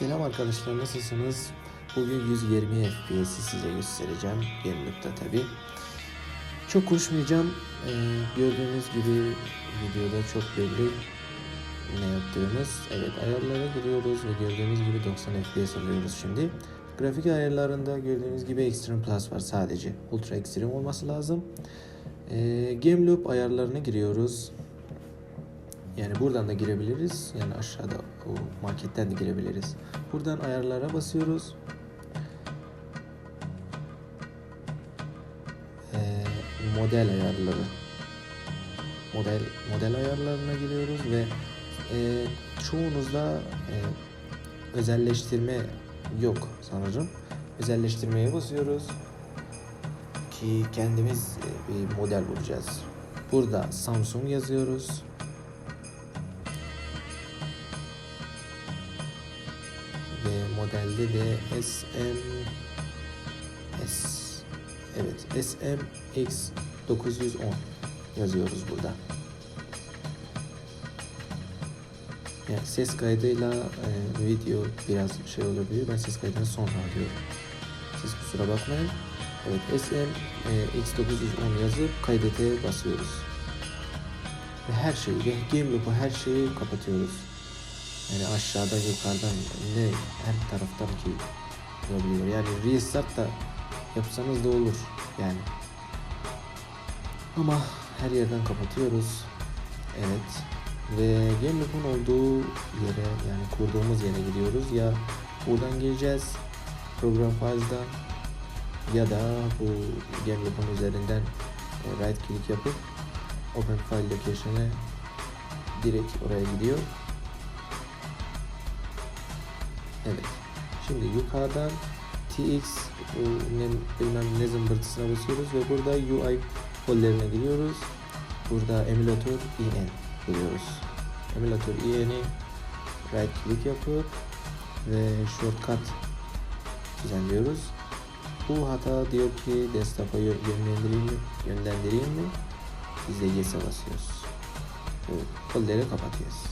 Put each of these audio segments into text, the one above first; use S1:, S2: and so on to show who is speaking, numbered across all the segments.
S1: Selam arkadaşlar nasılsınız? Bugün 120 FPS'i size göstereceğim. Gameloop'ta tabi. Çok konuşmayacağım. Ee, gördüğünüz gibi videoda çok belli ne yaptığımız. Evet ayarlara giriyoruz ve gördüğünüz gibi 90 FPS alıyoruz şimdi. Grafik ayarlarında gördüğünüz gibi Extreme Plus var sadece. Ultra Extreme olması lazım. Ee, Gameloop ayarlarına giriyoruz. Yani buradan da girebiliriz. Yani aşağıda o marketten de girebiliriz. Buradan ayarlara basıyoruz. Ee, model ayarları. Model model ayarlarına giriyoruz ve e, çoğunuzda e, özelleştirme yok sanırım. Özelleştirmeye basıyoruz ki kendimiz e, bir model bulacağız. Burada Samsung yazıyoruz. Ve modelde de SM S evet SMX 910 yazıyoruz burada. Yani ses kaydıyla e, video biraz şey olabilir. Ben ses kaydını sonra alıyorum. Siz kusura bakmayın. Evet SM e, X910 yazıp kaydete basıyoruz. Ve her şeyi ve game loop'u her şeyi kapatıyoruz. Yani aşağıdan yukarıdan ne her taraftan ki olabiliyor. Yani restart da yapsanız da olur yani. Ama her yerden kapatıyoruz. Evet. Ve Gameloop'un olduğu yere yani kurduğumuz yere gidiyoruz. Ya buradan geleceğiz program files'dan ya da bu Gameloop'un üzerinden e, right click yapıp open file location'e direkt oraya gidiyor. Evet. Şimdi yukarıdan TX ne, bilmem ne zımbırtısına basıyoruz ve burada UI folderine giriyoruz. Burada emülatör EN buluyoruz. Emülatör EN'i right click yapıp ve shortcut düzenliyoruz. Bu hata diyor ki desktop'a yönlendireyim mi? Yönlendireyim mi? Biz de yes'e basıyoruz. Bu folderi kapatıyoruz.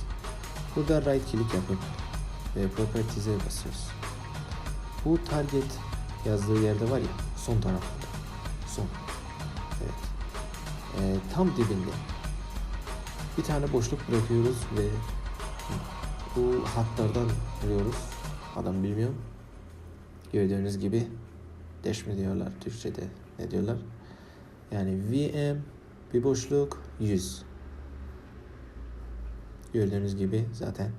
S1: Burada right click yapıp ve properties'e basıyoruz. Bu target yazdığı yerde var ya son tarafında. Son. Evet. Ee, tam dibinde. Bir tane boşluk bırakıyoruz ve bu hatlardan vuruyoruz. Adam bilmiyorum. Gördüğünüz gibi dash mi diyorlar Türkçe'de ne diyorlar? Yani VM bir boşluk 100. Gördüğünüz gibi zaten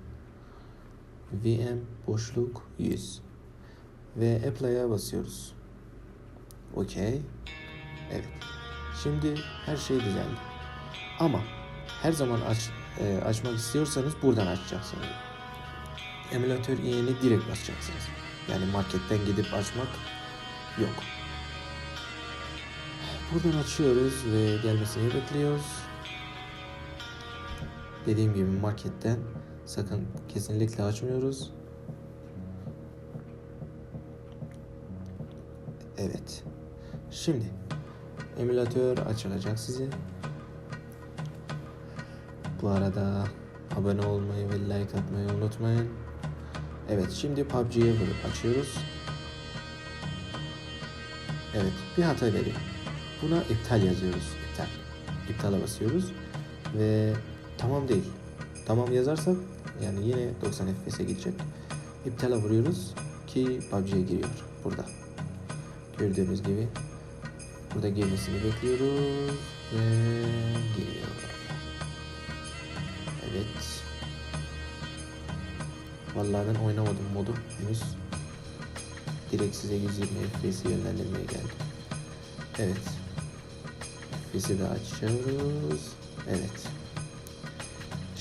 S1: VM boşluk 100 ve apply'a basıyoruz. Okey. Evet. Şimdi her şey düzeldi. Ama her zaman aç, e, açmak istiyorsanız buradan açacaksınız. Emülatör EN'i direkt basacaksınız. Yani marketten gidip açmak yok. Buradan açıyoruz ve gelmesini bekliyoruz. Dediğim gibi marketten sakın kesinlikle açmıyoruz. Evet. Şimdi emülatör açılacak size. Bu arada abone olmayı ve like atmayı unutmayın. Evet şimdi PUBG'ye vurup açıyoruz. Evet bir hata veriyor. Buna iptal yazıyoruz. İptal. İptala basıyoruz. Ve tamam değil. Tamam yazarsak yani yine 90 FPS'e gidecek. İptala vuruyoruz ki PUBG'ye giriyor burada. Gördüğünüz gibi burada girmesini bekliyoruz ve giriyor. Evet. Vallahi ben oynamadım modu henüz. Direkt size 120 FPS'i yönlendirmeye geldim. Evet. FPS'i de açıyoruz. Evet.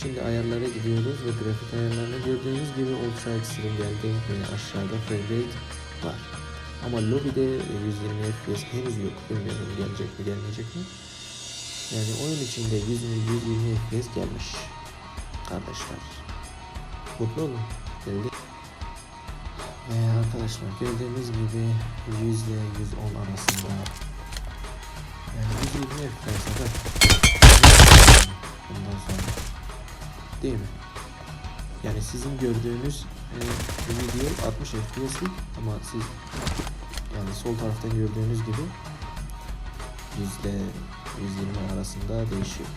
S1: Şimdi ayarlara gidiyoruz ve grafik ayarlarına gördüğünüz gibi Ultra Extreme geldi ve aşağıda frame rate var. Ama lobide 120 FPS henüz yok. Bilmiyorum gelecek mi gelmeyecek mi. Yani oyun içinde 100 120 FPS gelmiş. Kardeşler. Mutlu olun. Geldi. Ve arkadaşlar gördüğünüz gibi 100 ile 110 arasında yani 120 FPS'e de bundan sonra değil mi? Yani sizin gördüğünüz e, video 60 FPS'lik ama siz yani sol tarafta gördüğünüz gibi yüzde 120 arasında değişiyor.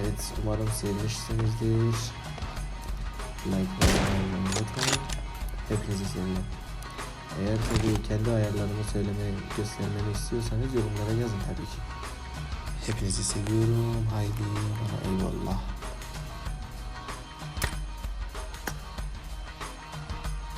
S1: Evet umarım sevmişsinizdir. Like ve abone unutmayın. Hepinizi seviyorum. Eğer tabii kendi ayarlarımı söylemeye, göstermemi istiyorsanız yorumlara yazın tabii ki. Hepinizi seviyorum. Haydi bana eyvallah.